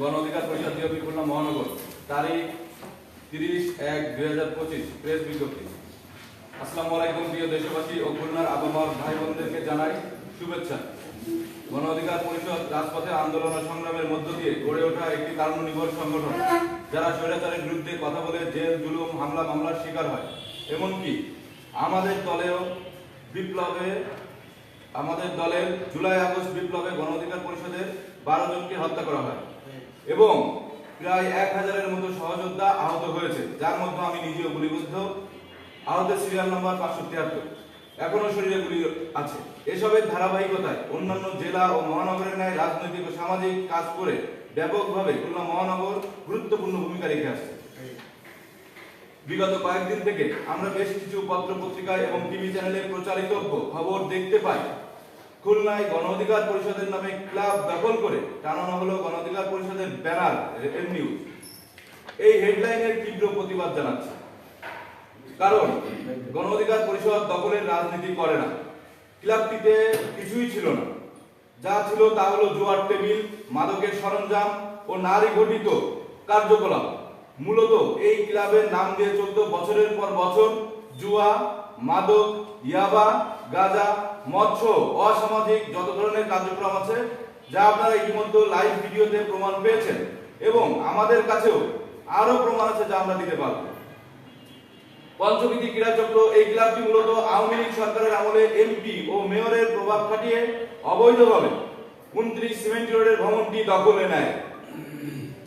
গণ অধিকার পরিষদ ডিওপি খুলনা মহানগর। তারিখ তিরিশ এক দুই হাজার পঁচিশ, প্রেস বিজ্ঞপ্তি। আসসালামু আলাইকুম, প্রিয় দেশবাসী ও খুলনার আবহাওয়ার ভাই বোনদেরকে জানাই শুভেচ্ছা। গণ অধিকার পরিষদ রাজপথে আন্দোলন ও সংগ্রামের মধ্য দিয়ে গড়ে ওঠা একটি কারণনির্ভর সংগঠন, যারা স্বৈরাচারের বিরুদ্ধে কথা বলে জেল, জুলুম, হামলা, মামলার শিকার হয়। এমনকি আমাদের দলেও বিপ্লবে, আমাদের দলের জুলাই আগস্ট বিপ্লবে গণ অধিকার পরিষদের বারো জনকে হত্যা করা হয়। এবং প্রায় এক হাজারের মতো সহযোদ্ধা আহত হয়েছে, যার মধ্যে আমি নিজেও গুলিবিদ্ধ। আহতের সিরিয়াল নম্বর পাঁচশো তিয়াত্তর। এখনও শরীরে গুলি আছে। এসবের ধারাবাহিকতায় অন্যান্য জেলা ও মহানগরের ন্যায় রাজনৈতিক ও সামাজিক কাজ করে ব্যাপকভাবে খুলনা মহানগর গুরুত্বপূর্ণ ভূমিকা রেখে আসছে। বিগত কয়েকদিন থেকে আমরা বেশ কিছু পত্র পত্রিকায় এবং টিভি চ্যানেলে প্রচারিত খবর দেখতে পাই। খুলনায় গণ অধিকার পরিষদের নামে ক্লাব দখল করে টানানো হলো গণ অধিকার পরিষদের ব্যানার নিউজ। এই হেডলাইনের তীব্র প্রতিবাদ জানাচ্ছে। কারণ, গণ অধিকার পরিষদ দখলের রাজনীতি করে না। ক্লাবটিতে কিছুই ছিল না। যা ছিল তা হলো জোয়ার টেবিল, মাদকের সরঞ্জাম ও নারী ঘটিত কার্যকলাপ। মূলত এই ক্লাবের নাম দিয়ে চলতো বছরের পর বছর জুয়া, মাদক, ইয়াবা, গাঁজা, মৎস্য, অসামাজিক যত ধরনের কার্যক্রম আছে, যা আপনারা ইতিমধ্যে লাইভ ভিডিওতে প্রমাণ পেয়েছেন এবং আমাদের কাছেও আরও প্রমাণ আছে যা আমরা দিতে পারব। পঞ্চবিধি ক্রীড়া চক্র এই ক্লাবটি মূলত আওয়ামী লীগ সরকারের আমলে এমপি ও মেয়রের প্রভাব খাটিয়ে অবৈধভাবে উনত্রিশ সিমেন্ট রোডের ভবনটি দখলে নেয়।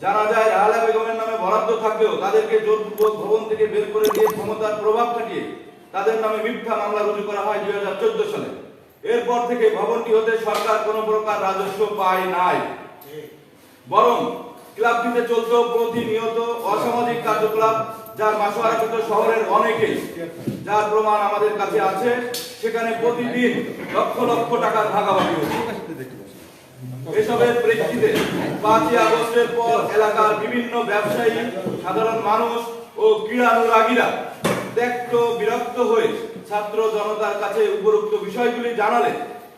জানা যায় আলা বেগমের নামে বরাদ্দ থাকলেও তাদেরকে জোরপূর্বক ভবন থেকে বের করে দিয়ে ক্ষমতার প্রভাব খাটিয়ে তাদের নামে মিথ্যা মামলা রুজু করা হয় দুই হাজার চোদ্দ সালে। এরপর থেকে ভবনটি হতে সরকার কোনো প্রকার রাজস্ব পায় নাই। বরং ক্লাবটিতে চলতো প্রতিনিয়ত অসামাজিক কার্যকলাপ, যার মাসোয়ারাকৃত শহরের অনেকেই যার প্রমাণ আমাদের কাছে আছে, সেখানে প্রতিদিন লক্ষ লক্ষ টাকার ভাগাভাগি হচ্ছে এসবের প্রেক্ষিতে পাঁচই আগস্টের পর এলাকার বিভিন্ন ব্যবসায়ী, সাধারণ মানুষ ও ক্রীড়ানুরাগীরা ত্যক্ত, বিরক্ত হয়ে ছাত্র জনতার কাছে উপরোক্ত বিষয়গুলি জানালে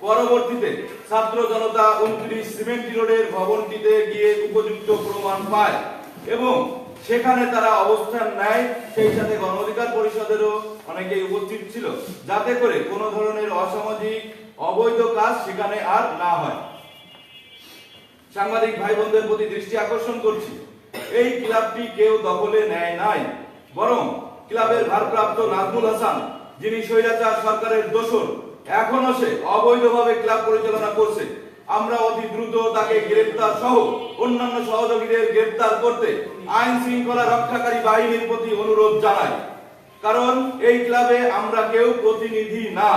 পরবর্তীতে ছাত্র জনতা উনত্রিশ সিমেন্টি রোডের ভবনটিতে গিয়ে উপযুক্ত প্রমাণ পায় এবং সেখানে তারা অবস্থান নেয়। সেই সাথে গণ অধিকার পরিষদেরও অনেকেই উপস্থিত ছিল। যাতে করে কোনো ধরনের অসামাজিক, অবৈধ কাজ সেখানে আর না হয়। সাংবাদিক ভাই বোনদের প্রতি দৃষ্টি আকর্ষণ করছি। এই ক্লাবটি কেউ দখলে নেয় নাই। বরং ক্লাবের ভারপ্রাপ্ত নাজমুল হাসান, যিনি স্বৈরাচার সরকারের দোসর এখনও সে অবৈধভাবে ক্লাব পরিচালনা করছে। আমরা অতি দ্রুত তাকে গ্রেপ্তার সহ অন্যান্য সহযোগীদের গ্রেপ্তার করতে আইন শৃঙ্খলা রক্ষাকারী বাহিনীর প্রতি অনুরোধ জানাই। কারণ এই ক্লাবে আমরা কেউ প্রতিনিধি না।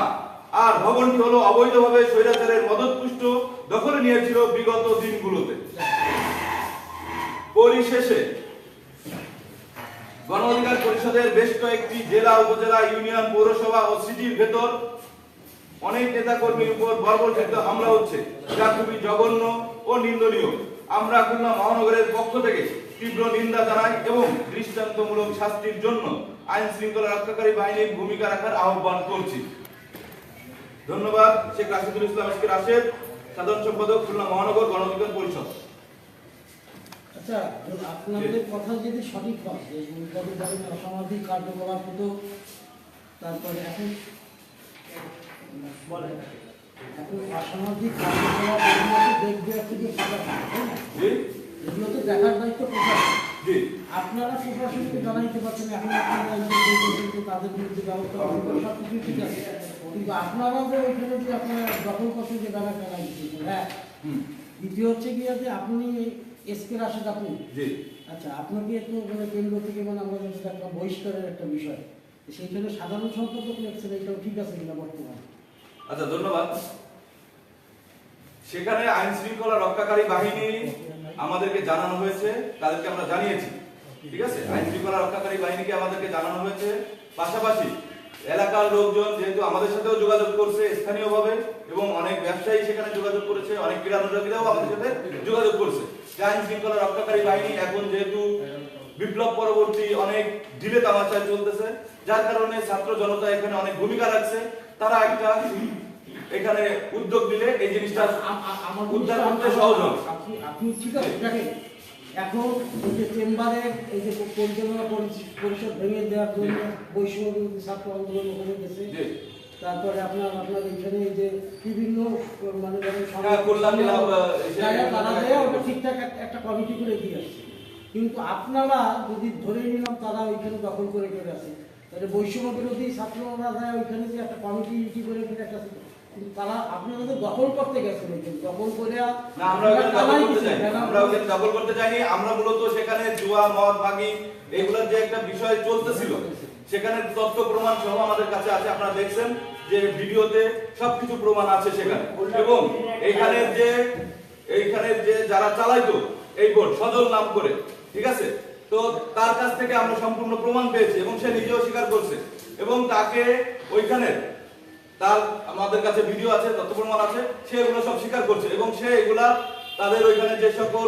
আর ভবনটি হলো অবৈধভাবে স্বৈরাচারের মদতপুষ্ট দখলে নিয়েছিল বিগত দিনগুলোতে। পরিশেষে গণ অধিকার পরিষদের বেশ কয়েকটি জেলা, উপজেলা, ইউনিয়ন, পৌরসভা ও সিটির ভেতর অনেক নেতা কর্মীর উপর বর্বরচিত হামলা হচ্ছে, যা খুবই জঘন্য ও নিন্দনীয়। আমরা খুলনা মহানগরের পক্ষ থেকে তীব্র নিন্দা জানাই এবং দৃষ্টান্তমূলক শাস্তির জন্য আইন শৃঙ্খলা রক্ষাকারী বাহিনীর ভূমিকা রাখার আহ্বান করছি। ধন্যবাদ শেখ রাশিদুল ইসলাম এসকে রাশেদ সাধারণ সম্পাদক খুলনা মহানগর গণ অধিকার পরিষদ। আচ্ছা আপনাদের কথা যদি সঠিক হয় যে অসামাজিক কার্যকলাপ হতো তারপরে এখন বলে এখন অসামাজিক কার্যকলাপ দেখবে থেকে এগুলো তো দেখার দায়িত্ব প্রশাসন আপনারা প্রশাসনকে জানাইতে পারছেন এখন আপনারা তাদের বিরুদ্ধে ব্যবস্থা সব কিছুই ঠিক আছে। কিন্তু আপনারা যে ওইখানে যে আপনারা দখল করছেন যে ব্যাপারটা দিচ্ছেন হ্যাঁ? দ্বিতীয় হচ্ছে কি যে আপনি এসকে রাশেদ আপনি? আচ্ছা আপনাকে তো মানে কেন্দ্র থেকে মানে আমাদের একটা বহিষ্কারের একটা বিষয়। সেইখানে সাধারণ সম্পাদক লেখছেন এটাও ঠিক আছে কিনা বর্তমানে? আচ্ছা ধন্যবাদ। সেখানে আইন শৃঙ্খলা রক্ষাকারী বাহিনী আমাদেরকে জানানো হয়েছে তাদেরকে আমরা জানিয়েছি। ঠিক আছে? আইন শৃঙ্খলা রক্ষাকারী বাহিনীকে আমাদেরকে জানানো হয়েছে। পাশাপাশি এলাকার লোকজন যেহেতু আমাদের সাথেও যোগাযোগ করছে স্থানীয়ভাবে এবং অনেক ব্যবসায়ী সেখানে যোগাযোগ করেছে অনেক ক্রীড়ানুরাগীরাও আমাদের সাথে যোগাযোগ করছে। যে আইন শৃঙ্খলা রক্ষাকারী বাহিনী এখন যেহেতু বিপ্লব পরবর্তী অনেক ঢিলে তামাশায় চলতেছে যার কারণে ছাত্র জনতা এখানে অনেক ভূমিকা রাখছে। তারা একটা এখানে উদ্যোগ নিলে এই জিনিসটা উদ্ধার করতে সহজ হবে। আপনি ঠিক আছে এখন এই যে চেম্বারে এই যে পরিচালনা পরিষ- পরিষদ ভেঙে দেওয়ার জন্য বৈষম্য ছাত্র আন্দোলন ওখানে গেছে। তারপরে আপনার আপনার এখানে এই যে বিভিন্ন মানে হ্যাঁ, তারা ঠিকঠাক একটা কমিটি করে দিয়ে আসছে। কিন্তু আপনারা যদি ধরে নিলাম তারা ওইখানে দখল করে চলে আসে তাহলে বৈষম্য বিরোধী ছাত্ররা দেয় ওইখানে যে একটা কমিটি ইটি করে একটা তারা আপনারা তো দখল করতে গেছেন দখল করে না আমরা দখল করতে আমরা দখল করতে আমরা মূলত সেখানে জুয়া মদ ভাগি এগুলোর যে একটা বিষয় চলতেছিল সেখানে তথ্য প্রমাণ সহ আমাদের কাছে আছে। আপনারা দেখছেন যে ভিডিওতে সবকিছু প্রমাণ আছে সেখানে। এবং এইখানে যে এইখানে যে যারা চালাইতো এই বোর্ড সজল নাম করে ঠিক আছে? তো তার কাছ থেকে আমরা সম্পূর্ণ প্রমাণ পেয়েছি এবং সে নিজেও স্বীকার করছে। এবং তাকে ওইখানে তার আমাদের কাছে ভিডিও আছে তথ্য প্রমাণ আছে সে এগুলো সব স্বীকার করছে এবং সে এগুলা তাদের ওইখানে যে সকল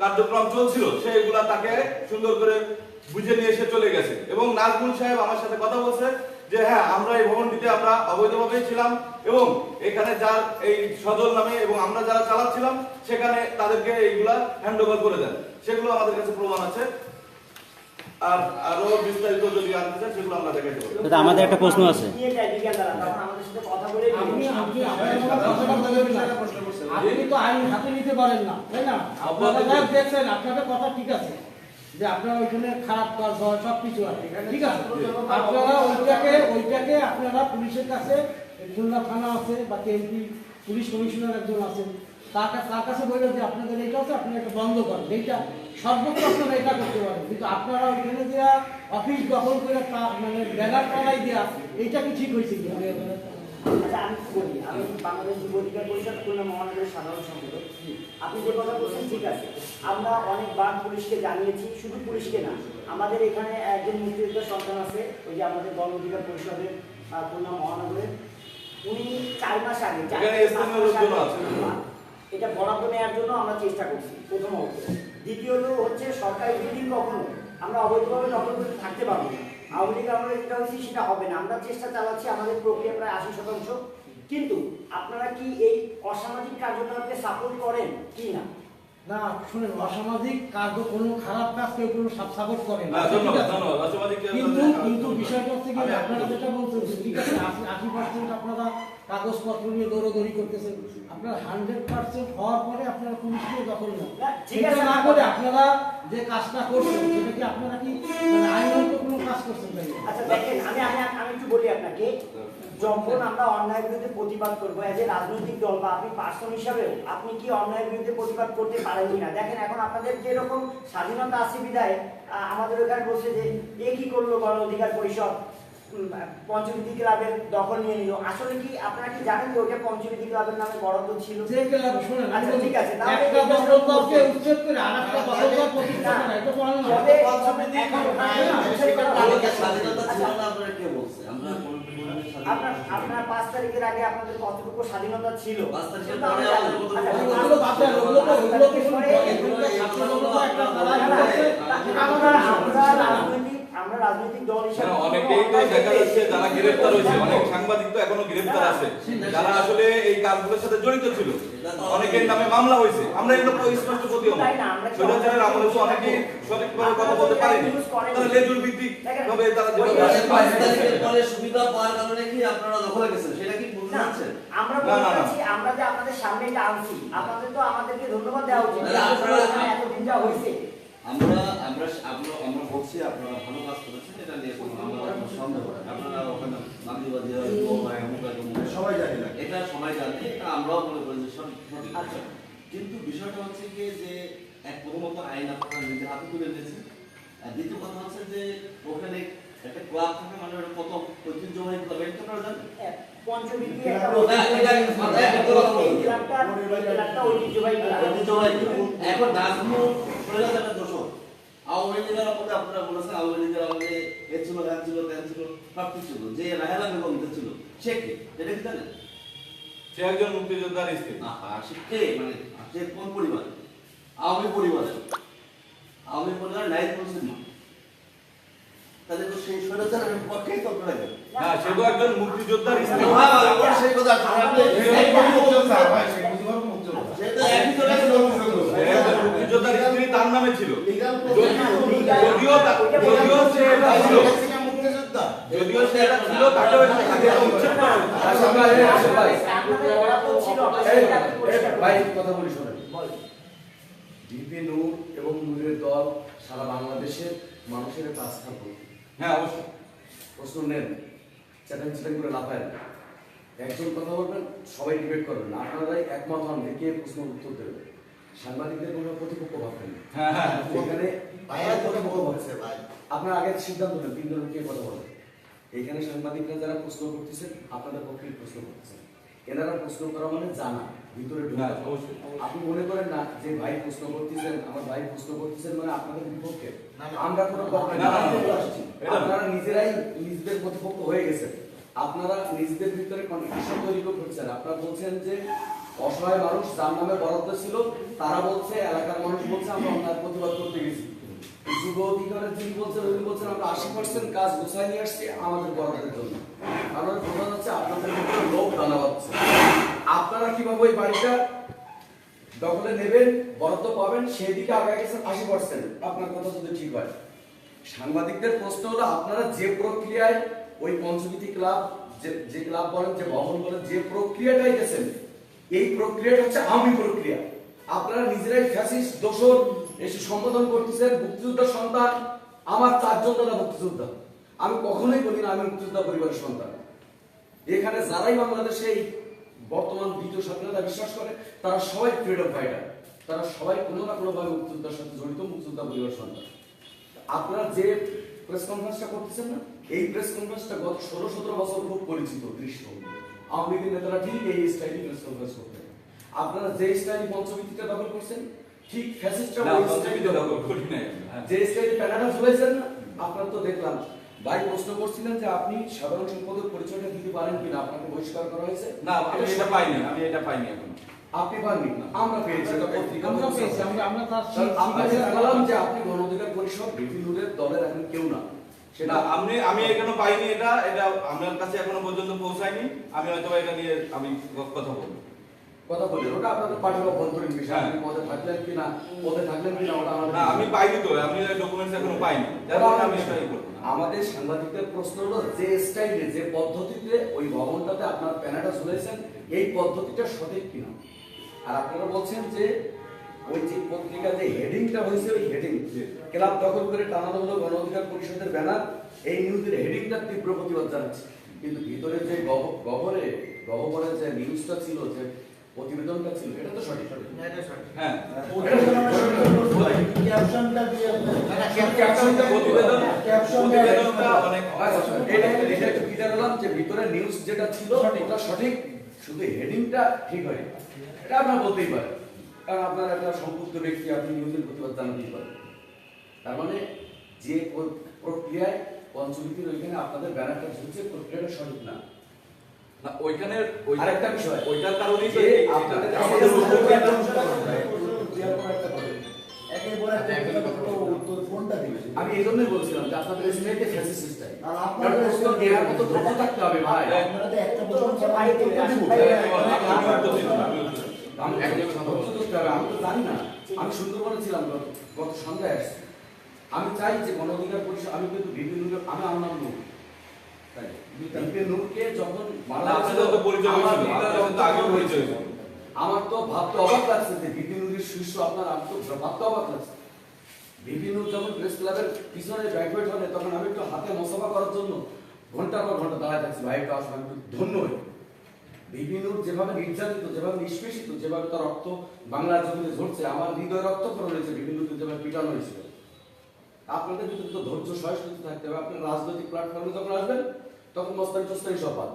কার্যক্রম চলছিল সে এগুলা তাকে সুন্দর করে বুঝে নিয়ে এসে চলে গেছে। এবং নাজমুল সাহেব আমার সাথে কথা বলছে যে হ্যাঁ আমরা এই ভবনটিতে আমরা অবৈধভাবে ছিলাম এবং এখানে যার এই সদল নামে এবং আমরা যারা চালাচ্ছিলাম, সেখানে তাদেরকে এইগুলা হ্যান্ড ওভার করে দেন। সেগুলো আমাদের কাছে প্রমাণ আছে। আর আরও বিস্তারিত যদি চান সেগুলো আমরা দেখাইতে পারি দাদা আমাদের একটা প্রশ্ন আছে। আপনি তো আইন হাতে নিতে পারেন না তাই না? আপনারা দেখছেন আপনাদের কথা ঠিক আছে। যে আপনারা ওইখানে খারাপ কাজ হয় সব কিছু আছে ঠিক আছে? আপনারা ওইটাকে ওইটাকে আপনারা পুলিশের কাছে খুলনা থানা আছে বা কেএমপি পুলিশ কমিশনার একজন আছেন তার কাছে তার কাছে বললেন যে আপনাদের এটা আছে আপনারা এটা বন্ধ করেন। এইটা সর্বোচ্চ আপনারা এটা করতে পারেন। কিন্তু আপনারা ওইখানে দেওয়া অফিস দখল করে মানে ব্যানার টানাই দেওয়া এইটা কি ঠিক হয়েছে কি আচ্ছা আমি বলি? আমি বাংলাদেশ যুব অধিকার পরিষদ খুলনা মহানগরের সাধারণ সম্পাদক। আপনি যে কথা বলছেন ঠিক আছে। আমরা অনেকবার পুলিশকে জানিয়েছি শুধু পুলিশকে না আমাদের এখানে একজন মুক্তিযোদ্ধা সন্তান আছে ওই যে আমাদের গণ অধিকার পরিষদের খুলনা মহানগরের। উনি চার মাস আগে চার মাস। এটা বরাদ্দ নেওয়ার জন্য আমরা চেষ্টা করছি, প্রথম প্রথমত দ্বিতীয়ত হচ্ছে সরকারি বিল্ডিং কখনো আমরা অবৈধভাবে দখল করে থাকতে পারব না। আওয়ামী লীগ আমরা যেটা হয়েছি সেটা হবে না। আমরা চেষ্টা চালাচ্ছি আমাদের প্রক্রিয়া প্রায় আশি শতাংশ। কিন্তু আপনারা কি এই অসামাজিক কার্যকলাপকে সাপোর্ট করেন কি না? না শুনেন অসামাজিক কাজ কোনো খারাপ কাজ কেউ কোনো সাপোর্ট করে না। কিন্তু কিন্তু বিষয়টা হচ্ছে কি আপনারা যেটা বলছেন ঠিক আছে আশি আশি পার্সেন্ট আপনারা কাগজপত্র নিয়ে দৌড়দৌড়ি করতেছেন। আপনারা হান্ড্রেড পার্সেন্ট হওয়ার পরে আপনারা পুলিশ দিয়ে দখল না না, সেটা না করে আপনারা যে কাজটা করছেন সেটা কি আপনারা কি মানে আইনত কোনো কাজ করছেন আচ্ছা দেখেন আমি আমি আমি একটু বলি আপনাকে। যখন আমরা অন্যায় বিরুদ্ধে প্রতিবাদ করব এজ এ রাজনৈতিক দল বা আপনি পার্সন হিসাবেও আপনি কি অন্যায়ের বিরুদ্ধে প্রতিবাদ করতে পারেন কিনা? দেখেন এখন আপনাদের যেরকম স্বাধীনতা আছে বিদায় আমাদের ওখানে বলছে যে এ কি করল গণ অধিকার পরিষদ? পঞ্চবিধি ক্লাবের দখল নিয়ে নিল। আসলে কি আপনারা কি জানেন যে ওটা পঞ্চবিধি ক্লাবের নামে বরাদ্দ ছিল? যে ক্লাব শুনেন আচ্ছা, ঠিক আছে, একটা এটা দখলদারকে উচ্ছেদ করে আর একটা দখলদার প্রতিষ্ঠা করা এটা তো অন্যায়। পঞ্চবিধি এখন তাই না? আমাদের স্বাধীনতা ছিল না আপনারা কে বলছে আমরা আপনার আপনার পাঁচ তারিখের আগে আপনাদের কতটুকু স্বাধীনতা ছিল? পাঁচ তারিখের পরে আমাদের কতটুকু আমরা রাজনৈতিক দল হিসেবে অনেকেই তো দেখা যাচ্ছে যারা গ্রেফতার হয়েছে। অনেক সাংবাদিক তো এখনও গ্রেফতার আছে। যারা আসলে এই কাজগুলোর সাথে জড়িত ছিল। অনেকের নামে মামলা হয়েছে। আমরা এগুলো স্পষ্ট প্রতি তাই না, স্বৈরাচারের আমলে তো অনেকেই সঠিকভাবে কথা বলতে পারেনি। তারা লেজুর ভিত্তিক ভাবে তারা যেভাবে সুবিধা পাওয়ার কারণে কি আপনারা দখলে গেছেন? সেটা কি বুঝতে পারছেন? আমরা না, না, না। আমরা যে আপনাদের সামনে এটা আনছি আপনাদের তো আমাদেরকে ধন্যবাদ দেওয়া উচিত। আপনারা- এতদিন যা হয়েছে আমরা আমরা আমরা আমরা বলছি আপনারা ভালো কাজ করেছেন এটা নিয়ে কোনো আমরা কোনো সন্দেহ। আপনারা ওখানে হয় হয়, হয়, হয়। সবাই জানে না এটা সবাই জানে এটা আমরাও মনে করি যে সঠিক আচ্ছা। কিন্তু বিষয়টা হচ্ছে গিয়ে যে এক প্রথমত আইন আপনারা নিজের হাতে তুলে নিয়েছেন আর দ্বিতীয় কথা হচ্ছে যে ওখানে একটা ক্লাব থাকে মানে ওটা কত ঐতিহ্যবাহী ক্লাব এটা তো আপনারা জানেন ঐতিহ্যবাহী ক্লাব। ঐতিহ্যবাহী ক্লাব। এখন নাজমুল প্রজাতাটা দোষর আওয়ামী লীগের আমলে আপনারা বলেছেন আওয়ামী লীগের আমলে এ ছিল হ্যাঁ ছিল ত্যান ছিল সব কিছু ছিল যে রাহেলা বেগম যে ছিল সে কে এটা কি জানেন সে একজন মুক্তিযোদ্ধার স্ত্রী সে কে মানে সে কোন পরিবার আওয়ামী পরিবার আওয়ামী পরিবার নাই বলছেন তাহলে তো সেই স্বৈরাচারের পক্ষেই তো আপনারা না সে তো একজন মুক্তিযোদ্ধার স্ত্রী হ্যাঁ, হ্যাঁ, ওর সেই কথা সে তো একই তো একই লোক ছিল। সে একজন মুক্তিযোদ্ধার স্ত্রী তার নামে ছিল। যদিও যদিও সে এটা ছিল যদিও সে এটা ছিল। তাকে তাকে উচ্ছেদ করা ভাই, ভাই। আপনাদের বরাবর ছিল, এই, সেটা আপনি পরিষ্কার ভাই করুন। কথা বলি শোনেন ডিপি নূর এবং নূরের দল সারা বাংলাদেশের মানুষের একটা আস্থা হ্যাঁ অবশ্যই প্রশ্ন নেন করে লাফায় না একজন কথা বলবেন সবাই ডিবেট করবেন না আপনারাই একমত হন কে প্রশ্ন উত্তর দেবে সাংবাদিকদের কোনো প্রতিপক্ষ ভাববেন। হ্যাঁ হ্যাঁ এখানে। আপনার আগে সিদ্ধান্ত নেন তিনজন কে কথা বলেন এখানে সাংবাদিকরা যারা প্রশ্ন করতেছেন আপনাদের পক্ষে প্রশ্ন করতেছেন এনারা প্রশ্ন করা মানে জানা ভিতরে ঢোকা। আপনি মনে করেন না যে ভাই প্রশ্ন করতেছেন আমার ভাই প্রশ্ন করতেছেন মানে আপনাদের বিপক্ষে। আমরা কোনো। আপনারা নিজেরাই নিজেদের প্রতিপক্ষ হয়ে গেছেন আপনারা নিজেদের ভিতরে কনফিউশন তৈরি করছেন আপনারা বলছেন যে অসহায় মানুষ যার নামে বরাদ্দ ছিল, তারা বলছে, এলাকার মানুষ বলছে, আমরা অন্যায় প্রতিবাদ করতে গেছি। যুব অধিকারের যিনি বলছেন, উনি বলছেন, আমরা আশি পার্সেন্ট কাজ গোছায় নিয়ে আসছি, আমাদের বরাদ্দের জন্য। কারণ বোঝা যাচ্ছে আপনাদের ভিতরে লোক দানা বাঁধছে। আপনারা কীভাবে ওই বাড়িটা দখলে নেবেন, বরাদ্দ পাবেন সেই দিকে আগে গেছেন আশি পার্সেন্ট আপনার কথা যদি ঠিক হয়। সাংবাদিকদের প্রশ্ন হলো, আপনারা যে প্রক্রিয়ায় ওই পঞ্চমীতি ক্লাব, যে ক্লাব বলেন, যে ভবন বলেন, যে প্রক্রিয়াটাই গেছেন এই প্রক্রিয়াটা হচ্ছে আমি প্রক্রিয়া। আপনারা নিজেরাই ফ্যাসিস্ট দোষর, এসে সম্বোধন করতেছেন মুক্তিযোদ্ধার সন্তান, আমার চারজন দাদা মুক্তিযোদ্ধা। আমি কখনোই বলি না আমি মুক্তিযোদ্ধা পরিবারের সন্তান। এখানে যারাই বাংলাদেশে বর্তমান দ্বিতীয় স্বাধীনতা বিশ্বাস করে, তারা সবাই ফ্রিডম ফাইটার তারা সবাই কোনো না কোনোভাবে মুক্তিযোদ্ধার সাথে জড়িত, মুক্তিযোদ্ধা পরিবার সন্তান। আপনারা যে প্রেস কনফারেন্সটা করতেছেন না, এই প্রেস কনফারেন্সটা গত ষোলো, সতেরো বছর খুব পরিচিত দৃশ্য আওয়ামী লীগের নেতারা ঠিক এই স্টাইলে প্রেস কনফারেন্স করতেন। আপনারা যে স্টাইলে পঞ্চবিদ্যুৎটা দখল করছেন ঠিক ফ্যাসিস্টরা ওই স্টাইলে দখল করি নাই হ্যাঁ। যে স্টাইলে প্যানাডা চলেছেন না আপনারা তো দেখলাম। ভাই প্রশ্ন করছিলেন যে আপনি সাধারণ সম্পাদক পরিচয়টা দিতে পারেন কিনা? আপনাকে বহিষ্কার করা হয়েছে? না আমি এটা পাইনি আমি এটা পাইনি এখন। আপনি পাননি? আমরা পেয়েছি। এটা পত্রিকা আমরা পেয়েছি। আমরা আমরা তার আপনাকে জানালাম যে আপনি গণ অধিকার পরিষদ বিপিনুরের দলের এখন কেউ না। সেটা আপনি আমি এখনও পাইনি এটা এটা আমার কাছে এখনও পর্যন্ত পৌঁছায়নি আমি হয়তো এটা নিয়ে আমি কথা বলব কথা বলি ওটা আপনাদের পার্টির অভ্যন্তরীণ বিষয় হ্যাঁ। আপনি পদে থাকলেন কিনা পদে থাকলেন কিনা ওটা না আমি পাইনি তো আমি ডকুমেন্টস এখনও পাইনি আমি না। আমাদের সাংবাদিকদের প্রশ্ন হলো যে স্টাইলে যে পদ্ধতিতে ওই ভবনটাতে আপনার প্যানাটা ঝুলেছেন এই পদ্ধতিটা সঠিক কিনা আর আপনারা বলছেন যে ওই যে পত্রিকা যে হেডিংটা হয়েছে ওই হেডিং ক্লাব দখল করে টানানো হলো গণ অধিকার পরিষদের ব্যানার এই নিউজের হেডিংটা তীব্র প্রতিবাদ জানাচ্ছে কিন্তু ভিতরে যে গহ- গহরে গহবরের যে নিউজটা ছিল যে প্রতিবেদনটা ছিল এটা তো সঠিক হ্যাঁ আচ্ছা, ভিতরে নিউজ যেটা ছিল সঠিক শুধু হেডিংটা ঠিক হয় এটা আপনারা বলতেই পারেন কারণ আপনার একটা সম্পৃক্ত ব্যক্তি আপনি নিউজের প্রতিবাদ জানাতেই পারেন। তার মানে যে প্রক্রিয়ায় পঞ্চমীতির ওইখানে আপনাদের ব্যানারটা ঝুলছে প্রক্রিয়াটা সঠিক না। না ওইখানের আরেকটা বিষয় ওইটার কারণেই যে আপনাদের এটা- আমাদের আমাদের উত্তর আমি এই জন্যই বলছিলাম যে আপনাদের স্টাইলটা ফ্যাসিস্ট আর আপনাদের প্রশ্ন দেওয়ার মতো ধৈর্য থাকতে হবে ভাই। আপনারা তো একটা প্রশ্ন আমি তো জানি না। আমি সুন্দরবনে ছিলাম গত- সন্ধ্যায় আসছি। আমি চাই যে গণ অধিকার পরিষদ আমি কিন্তু বিপিন নূর আমি আমার নূর তাই? নূরকে যখন আমার তো ভাবতে অবাক লাগছে যে বিপিন নূরের শীর্ষ আপনার আমি তো ভাবতে অবাক লাগছে। যখন প্রেস ক্লাবের পিছনে ব্যাকওয়েট হলে তখন আমি একটু হাতে মশাফা করার জন্য ঘণ্টার পর ঘণ্টা দাঁড়ায় থাকছি। ভাই একটু একটু ধন্য হই। বিভিন্নুর যেভাবে নির্যাতিত যেভাবে নিষ্পেষিত যেভাবে তার রক্ত বাংলার জমিতে ঝরছে আমার হৃদয় রক্তক্ষরণ হয়েছে বিভিন্নকে যেভাবে পিটানো হয়েছিল। আপনাদের ভিতরে তো ধৈর্য সহিষ্ণুতা থাকতে হবে। আপনার রাজনৈতিক প্ল্যাটফর্মে যখন আসবেন তখন মস্তানি টস্তানি সব বাদ।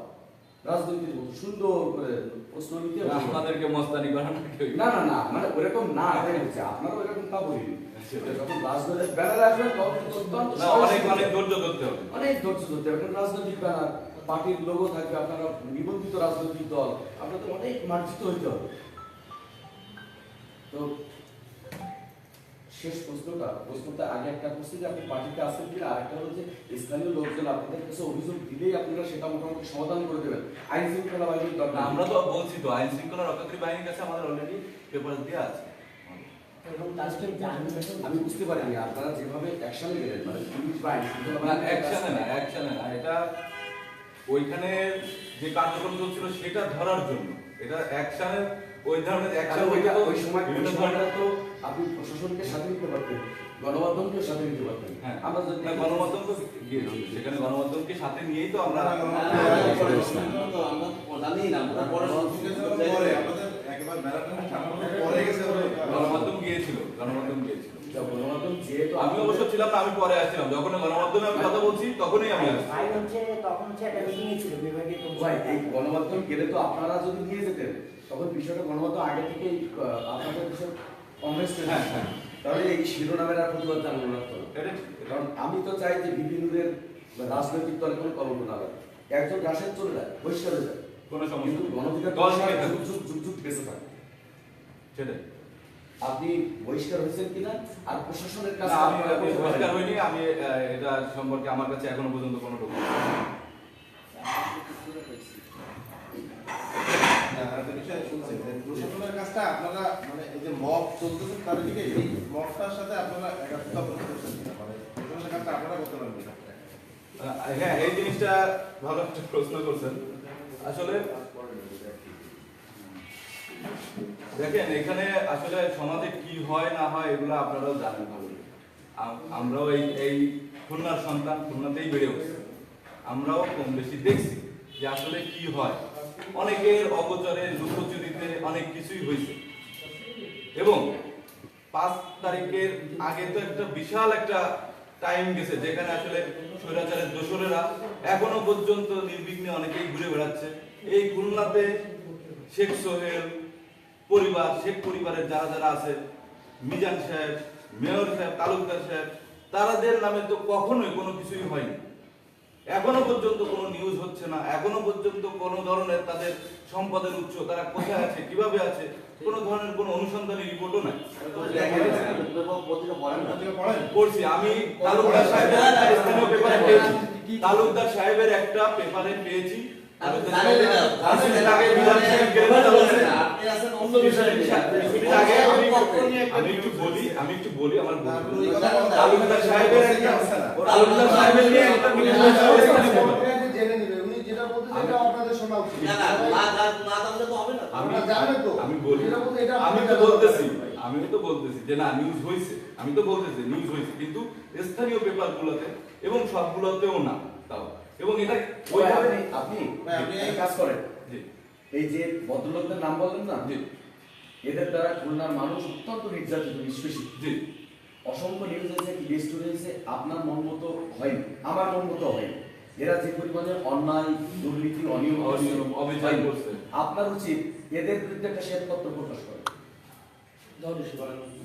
রাজনীতির সুন্দর করে প্রশ্ন নিতে আপনাদেরকে মস্তানি করানো না না না মানে ওরকম না হচ্ছে আপনারা ওরকম তা বলিনি। যখন রাজনৈতিক ব্যানার আসবেন তখন না অনেক অনেক ধৈর্য ধরতে হবে। অনেক ধৈর্য ধরতে হবে রাজনৈতিক ব্যানার পার্টির লোগো থাকবে আপনারা নিবন্ধিত রাজনৈতিক দল আপনাদের অনেক মার্জিত হইতে হবে। তো শেষ প্রশ্নটা প্রশ্নটা আগে একটা করছি যে আপনি পার্টিতে আসেন কিনা আরেকটা হলো যে স্থানীয় লোকজন আপনাদের কাছে অভিযোগ দিলেই আপনারা সেটা মোটামুটি সমাধান করে দেবেন। আইন শৃঙ্খলা বাহিনীর না, দরকার আমরা তো বলছি তো আইন শৃঙ্খলা রক্ষাকারী বাহিনীর কাছে আমাদের অলরেডি পেপার দেওয়া আছে। আমি বুঝতে পারিনি আপনারা যেভাবে অ্যাকশনে গেলেন মানে পুলিশ বা আইন শৃঙ্খলা এটা ওইখানে যে কার্যক্রম চলছিল সেটা ধরার জন্য এটা অ্যাকশনের ওই ধরনের অ্যাকশন ওইটা ওই সময় বিভিন্ন ধরনের তো আপনি প্রশাসনকে সাথে নিতে পারতেন গণমাধ্যমকে সাথে নিতে পারতেন হ্যাঁ আমরা যদি গণমাধ্যম তো সেখানে গণমাধ্যমকে সাথে নিয়েই তো আমরা আমরা তো আমরা তো না আমরা পরে পরে আমাদের একেবারে ম্যারাথনের ঠাকুর পরে গেছে ওরা। গণমাধ্যম গিয়েছিল গণমাধ্যম গিয়েছিল যা গণমাধ্যম যেহেতু আমি অবশ্য ছিলাম না আমি পরে আসছিলাম। যখন গণমাধ্যমে আমি কথা বলছি তখনই আমি আসছি। ভাই হচ্ছে তখন হচ্ছে একটা মিটিং ছিল বিভাগীয় ভাই এই গণমাধ্যম গেলে তো আপনারা যদি নিয়ে যেতেন তখন বিষয়টা গণমাধ্যম আগে থেকেই আহ, আপনাদের বিষয় কংগ্রেস হ্যাঁ, হ্যাঁ। তাহলে এই শিরোনামের আর প্রতিবাদ জানানো লাগতো ঠিক। কারণ আমি তো চাই যে বিপিনুরের রাজনৈতিক দলে কোনো কলঙ্ক না লাগে একজন রাশেদ চলে যায় বহিষ্কার হয়ে যায়। কোনো সমস্যা। গণধিকার থেকে যুগ যুগ বেঁচে থাকে। সেটাই। আপনি বহিষ্কার হয়েছেন কিনা আর প্রশাসনের কাছে আমি। পরিষ্কার হইনি আমি এটা সম্পর্কে আমার কাছে এখনও পর্যন্ত কোনো ডকুমেন্ট না, একটা বিষয় শুনছেন যে প্রশাসনের কাজটা আপনারা মানে এই যে মব চলতেছে তার দিকে এই মবটার সাথে আপনারা একাত্মতা প্রকাশ কিনা? মানে প্রশাসনের কাজটা আপনারা করতে পারেন হ্যাঁ এই জিনিসটা ভালো একটা প্রশ্ন করছেন আসলে দেখেন, এখানে আসলে সমাজে কি হয় না হয় এগুলো আপনারাও জানেন ভালো আমরাও এই এই খুলনার সন্তান, খুলনাতেই বেড়ে উঠছি। আমরাও কম বেশি দেখছি যে আসলে কি হয়। অনেকের অগোচরে, লুকোচুরিতে অনেক কিছুই হয়েছে। এবং পাঁচ তারিখের আগে তো একটা বিশাল একটা টাইম গেছে, যেখানে আসলে স্বৈরাচারের দোসরেরা এখনও পর্যন্ত নির্বিঘ্নে অনেকেই ঘুরে বেড়াচ্ছে। এই খুলনাতে শেখ সোহেল পরিবার শেখ পরিবারের যারা যারা আছে মিজান সাহেব মেয়র সাহেব তালুকদার সাহেব তারাদের নামে তো কখনোই কোনো কিছুই হয়নি। এখনও পর্যন্ত কোনো নিউজ হচ্ছে না এখনও পর্যন্ত কোনো ধরনের তাদের সম্পদের উৎস তারা কোথায় আছে কীভাবে আছে কোনো ধরনের কোনো অনুসন্ধানী রিপোর্টও নাই? পড়ছি আমি তালুকদার সাহেবের একটা স্থানীয় পেপারে পেয়েছি। তালুকদার সাহেবের একটা পেপারে পেয়েছি। তালুকদার সাহেব। আপনি আছেন অন্য বিষয়ে আগে আমি আমি একটু বলি আমি একটু বলি আমার বলতে তারপরে দিন। এই কথা বলতে- তালুকদার সাহেবের একটা আছে না? তালুকদার সাহেবের নিয়ে একটা নিউজ স্থানীয় পেপার। জেনে নিবে। উনি যেটা বলতে সেটা আপনাদের শোনা উচিত। না না না না- না জানলে তো হবে না। আমি জানেন তো? আমি বলি যেটা বলতে এটা আমি তো বলতেছি। আমি তো বলতেছি যে না নিউজ হয়েছে আমি তো বলতেছি নিউজ হয়েছে কিন্তু স্থানীয় পেপার পেপারগুলোতে এবং সবগুলোতেও না। তাও। এবং এটা আপনি আপনি কাজ করেন। এই যে ভদ্রলোকদের নাম বললেন না? এদের দ্বারা খুলনার মানুষ অত্যন্ত নির্যাতিত নিষ্পেষিত। অসংখ্য নিউজ হয়েছে কি লিস্ট হয়েছে আপনার মন মতো হয়নি আমার মন মতো হয়নি। এরা যে পরিমাণে অন্যায় দুর্নীতি অনিয়ম অনিয়ম, অবিচার করছে। আপনার উচিত এদের বিরুদ্ধে একটা শ্বেতপত্র প্রকাশ করা।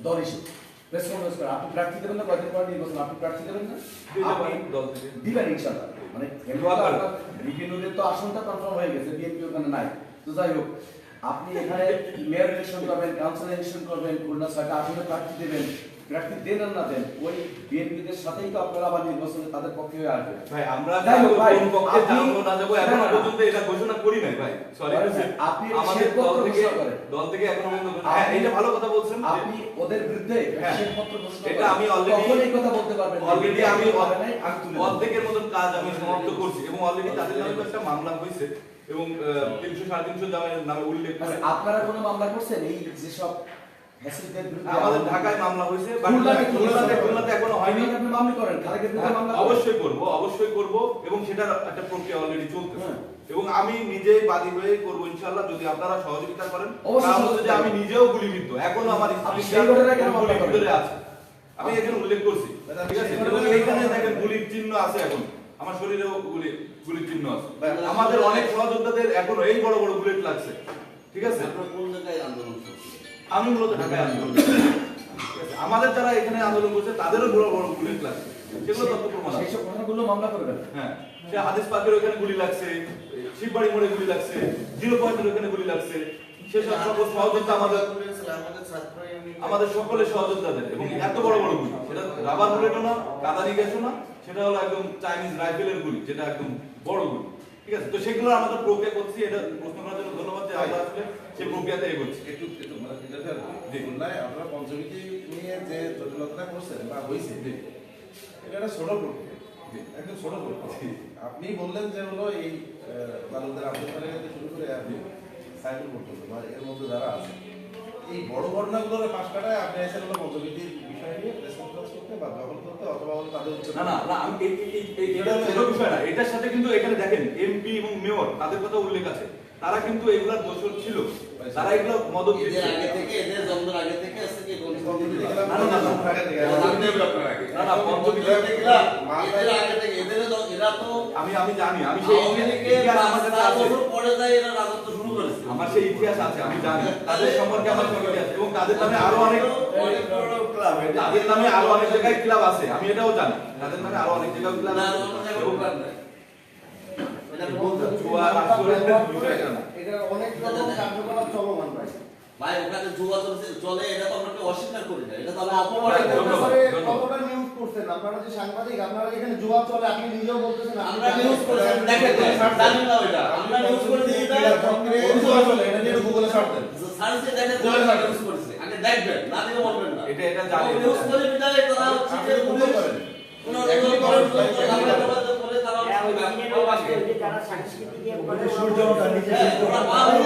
দল হিসেবে প্রেস কনফারেন্স করা। আপনি প্রার্থী দেবেন না? কয়েকদিন পর নির্বাচন? আপনি প্রার্থী দেবেন না? দিতে আপনি দল দিবেন ইনশাআল্লাহ। মানে তো আসনটা কনফার্ম হয়ে গেছে বিএনপি ওখানে নাই। তো যাই হোক আপনি এখানে মেয়র ইলেকশন করবেন কাউন্সিল ইলেকশন করবেন খুলনা ছয়টা প্রার্থী দেবেন প্রার্থী দেন আর না দেন ওই বিএনপিদের সাথেই তো আপনারা আবার নির্বাচনে তাদের পক্ষে হয়ে আসবে। ভাই আমরা যাই হোক ভাই, না যাব এখনও। পর্যন্ত এটা ঘোষণা করি নাই ভাই। সরি আপনি আমাদের দল থেকে দল থেকে এখনও পর্যন্ত হ্যাঁ এটা ভালো কথা বলছেন আপনি ওদের বিরুদ্ধে হ্যাঁ। শ্বেতপত্র ঘোষণা এটা আমি তখন এই কথা বলতে পারবেন। অলরেডি আমি অর্ধেকের মতন কাজ আমি সমাপ্ত করছি এবং অলরেডি তাদের নামে একটা মামলা হয়েছে। এবং তিনশো সাড়ে তিনশো দামের নামে উল্লেখ করে আচ্ছা, আপনারা কোনো মামলা করছেন এই যেসব আমাদের ঢাকায় মামলা হয়েছে খুলনাতে কি খুলনাতে হয়েছে? খুলনাতে এখনও হয়নি মামলা করেন হ্যাঁ, মামলা করেন? অবশ্যই করব অবশ্যই করব এবং সেটার একটা প্রক্রিয়া অলরেডি চলতেছে। এবং আমি নিজে বাদী করব ইনশাআল্লাহ যদি আপনারা সহযোগিতা করেন অবশ্যই যে আমি। নিজেও গুলিবিদ্ধ এখন আমার? ভিতরে আছে আমি এখানে উল্লেখ করছি ঠিক আছে এবং দেখেন গুলির চিহ্ন আছে এখন আমার শরীরেও গুলি গুলির চিহ্ন আছে আমাদের অনেক সহযোদ্ধাদের এখনও এই বড় বড় বুলেট লাগছে। ঠিক আছে? কোন জায়গায় আন্দোলন আমি মূলত ঢাকায় আন্দোলন করছি। ঠিক আছে? আমাদের যারা এখানে আন্দোলন করছে তাদেরও বড় বড় বুলেট লাগছে। সেগুলো তথ্য প্রমাণ সেই সব ঘটনাগুলো মামলা করবেন হ্যাঁ। সে হাদিস পাকের ওখানে গুলি লাগছে শিববাড়ি মোড়ে গুলি লাগছে জিরো পয়েন্টের ওখানে গুলি লাগছে। সেসব সকল সহযোগিতা আমাদের আমাদের ছাত্র ইউনিয়ন। সকলের এবং এত বড় বড় গুলি। সেটা রাবার বুলেটও না কাদানি গ্যাসও না সেটা হলো একদম চাইনিজ রাইফেলের গুলি যেটা একদম বড় ঠিক আছে? তো সেগুলো আমাদের প্রক্রিয়া করছি এটা প্রশ্ন করার জন্য ধন্যবাদ যে আমরা আসলে সেই প্রক্রিয়াতে এগোচ্ছি। একটু একটু মানে খুলনায় আপনারা পঞ্চমীতি নিয়ে যে জটিলতাটা করছেন বা হয়েছে এটা একটা ছোট প্রক্রিয়া। একদম ছোট প্রক্রিয়া। আপনি বললেন যে হলো এই তালুকদার আব্দুল কাছে শুরু করে আপনি সাইকেল পর্যন্ত বা এর মধ্যে যারা আছে এই বড় ঘটনাগুলোর পাশ কাটায় আপনি এসে হলো পঞ্চমীতির নিয়ে প্রেস কনফারেন্স করতে বা দখল করতে অথবা তাদের না না না আমি এই- এই- এই- এই- এটা বিষয় না। এটার সাথে কিন্তু এখানে দেখেন এমপি এবং মেয়র তাদের কথা উল্লেখ আছে। তারা কিন্তু এগুলার দোষর ছিল। তারা এগুলো মদত এদের আগে থেকে এদের জন্মের আগে থেকে আছে কি না, না, না, না। জানতে হবে আপনার আগে। না না পঞ্চমীতে এদের আগে থেকে এদের এরা তো আমি আমি জানি আমি সেই আমার কাছে পরে যায় এরা রাজত্ব আমার সেই ইতিহাস আছে আমি জানি। তাদের সম্পর্কে আমার সঙ্গে আছে। এবং তাদের নামে আরও অনেক তাদের নামে আরও অনেক জায়গায় ক্লাব আছে আমি এটাও জানি। তাদের নামে আরও অনেক জায়গায় ক্লাব আছে। ভাই। ওখানে জুয়া চলছে চলে এটা তো আমরা অস্বীকার করি না। এটা তো আমরা আপনারা অপমান করছেন? আপনারা যে সাংবাদিক আপনারা এখানে জুয়া চলে আপনি নিজেও বলতেছেন আমরা নিউজ করেছি দেখেন তো, জানেন না ওইটা। আমরা নিউজ করে দিই এটা এটা নিয়ে গুগলে সার্চ দেন। সার্চে দেখেন বলে যে নিউজ করেছে। আগে দেখবেন না দেখে বলবেন না। এটা এটা জানি নিউজ করে বিদায় তারা হচ্ছে যে গুগল করেন কোনো রকম করেন তো করে তারা হ্যাঁ, ওই যে যারা সাংস্কৃতিক ইয়ে করে, হ্যাঁ, ওরা মা হয়ে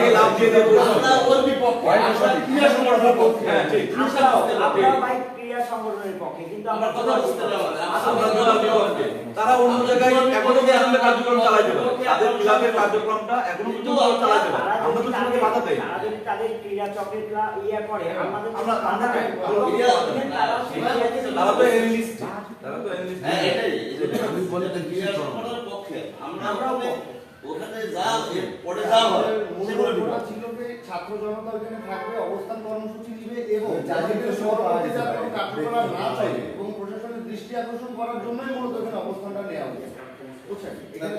হ্যাঁ, থেকে লাভ দিয়ে পুরো আমরা ওর বিপক্ষে। আমরা ক্রিয়া সংগঠনের পক্ষে। হ্যাঁ আমরাও সংগঠনের পক্ষে কিন্তু আমরা আমরা কথা বুঝতে। আমরা বিপক্ষে তারা অন্য জায়গায় এখনও পর্যন্ত কার্যক্রম চালাইতে পারে তাদের ক্লাবের কার্যক্রমটা এখনও পর্যন্ত চালাইতে পারে আমরা তো বাধা দেই তারা যদি তাদের ক্রীড়া চক্রের ক্লা- ইয়ে করে আমাদের তো আমরা- বাধা। আমরা- আমরা- ক্রীড়াতে তারা তো এনলিস্ট তারা তো এনলিস্ট হ্যাঁ এটাই। যে ক্রিয়া সংগঠনের পক্ষে। আমরা আমরাও ওখানে যা পরে যা হয়। সেগুলো ছিল যে ছাত্র জনতা ওখানে থাকবে অবস্থান কর্মসূচি নিবে এবং যাদের পরবর্তী যাতে কার্যকলাপ না চলে এবং প্রশাসনের দৃষ্টি আকর্ষণ করার জন্যই মূলত এখানে অবস্থানটা নেওয়া হয়েছে। দ-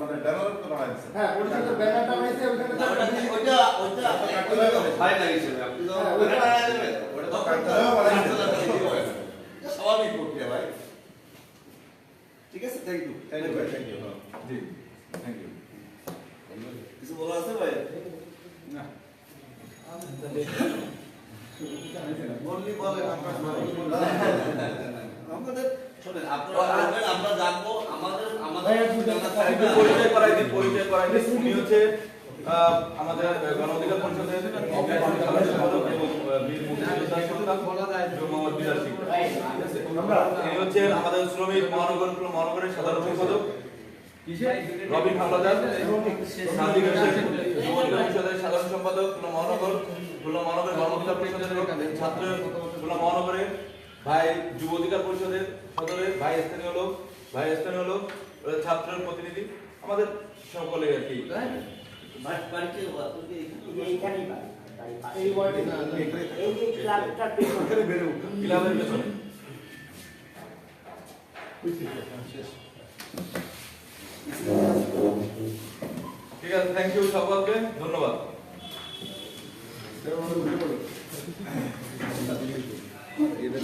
মানে হ্যাঁ হ্যাঁ, স্বাভাবিক প্রক্রিয়া ভাই। ঠিক আছে থ্যাংক ইউ থ্যাংক ইউ ভাই। থ্যাংক ইউ জি থ্যাংক ইউ কিছু বলার আছে ভাই? না। আমাদের শোনেন আপনারা আমরা জানব আমাদের আমাদের পরিচয় করাই দিন পরিচয় করাই দিন। উনি হচ্ছে আমাদের গণ অধিকার পরিষদের সাধারণ সম্পাদক এবং আহ, বীর মুক্তিযোদ্ধা সন্তান। এবং মোহাম্মদ বিলাল সিং। ঠিক আছে? ইনি হচ্ছেন আমাদের শ্রমিক মহানগর মহানগরের সাধারণ সম্পাদক। রবিন হাওলাদার সাদিক হোসেন যুব অধিকার পরিষদের সাধারণ সম্পাদক মহানগর খুলনা মহানগর গণ পরিষদের ছাত্র খুলনা মহানগরের ভাই যুব অধিকার পরিষদের সদরের ভাই স্থানীয় লোক ভাই স্থানীয় লোক ছাত্রের প্রতিনিধি আমাদের সকলে আর কি। ক্লাবের পেছনে ঠিক আছে থ্যাংক ইউ সকলকে ধন্যবাদ। এটা